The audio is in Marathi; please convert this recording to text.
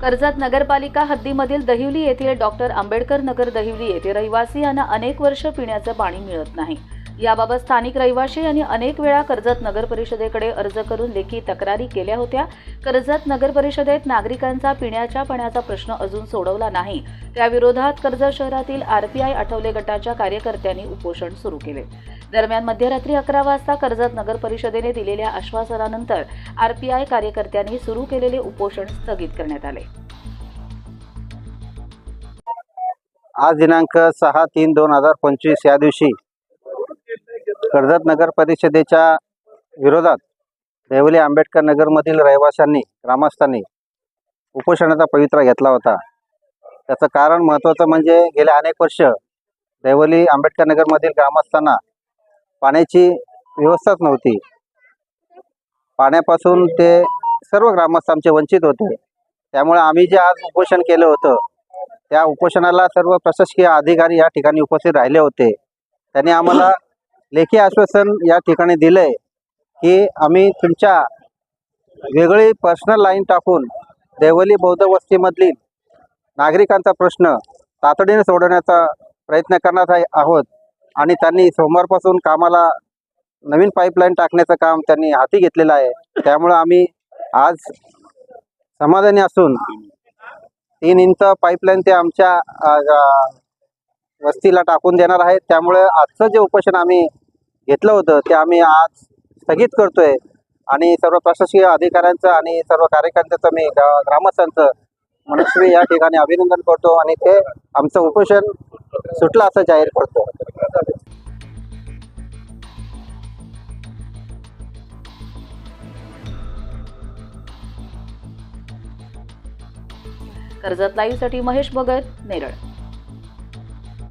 कर्जत नगरपालिका हद्दीमधील दहिवली येथील डॉक्टर आंबेडकर नगर दहिवली येथे रहिवासी यांना अनेक वर्ष पिण्याचं पाणी मिळत नाही. याबाबत स्थानिक रहिवासी यांनी अनेक वेळा कर्जत नगर परिषदेकडे अर्ज करून लेखी तक्रारी केल्या होत्या. कर्जत नगर परिषदेत नागरिकांचा पिण्याच्या पाण्याचा प्रश्न अजून सोडवला नाही. त्याविरोधात कर्जत शहरातील आरपीआय आठवले गटाच्या कार्यकर्त्यांनी उपोषण सुरू केले. दरम्यान मध्यरात्री अकरा वाजता कर्जत नगर परिषदेने दिलेल्या आश्वासनानंतर आरपीआय कार्यकर्त्यांनी सुरू केलेले उपोषण स्थगित करण्यात आले. आज दिनांक सहा तीन दोन हजार पंचवीस या दिवशी कर्जत नगर परिषदेच्या विरोधात देवली आंबेडकर नगरमधील रहिवाशांनी ग्रामस्थांनी उपोषणाचा पवित्रा घेतला होता. त्याचं कारण महत्त्वाचं म्हणजे गेल्या अनेक वर्ष देवली आंबेडकर नगरमधील ग्रामस्थांना पाण्याची व्यवस्थाच नव्हती. पाण्यापासून ते सर्व ग्रामस्थ आमचे वंचित होते. त्यामुळे आम्ही जे आज उपोषण केलं होतं त्या उपोषणाला सर्व प्रशासकीय अधिकारी या ठिकाणी उपस्थित राहिले होते. त्यांनी आम्हाला लेखी आश्वासन या ठिकाणी दिलंय की आम्ही तुमच्या वेगळी पर्सनल लाईन टाकून देवली बौद्ध वस्तीमधली नागरिकांचा प्रश्न तातडीने सोडवण्याचा प्रयत्न करणार आहे आहोत. आणि त्यांनी सोमवारपासून कामाला नवीन पाईपलाईन टाकण्याचं काम त्यांनी हाती घेतलेलं आहे. त्यामुळं आम्ही आज समाधानी असून तीन इंच पाईपलाईन ते आमच्या वस्तीला टाकून देणार आहेत त्यामुळे आजचं जे उपोषण आम्ही घेतलं होतं ते आम्ही आज स्थगित करतोय. आणि सर्व प्रशासकीय अधिकाऱ्यांचं आणि सर्व कार्यकर्त्यांचं मी ग्रामस्थांचं मनस्वी या ठिकाणी अभिनंदन करतो आणि ते आमचं उपोषण सुटलं असं जाहीर करतो. कर्जत लाईव्हसाठी महेश भगत नेरळ.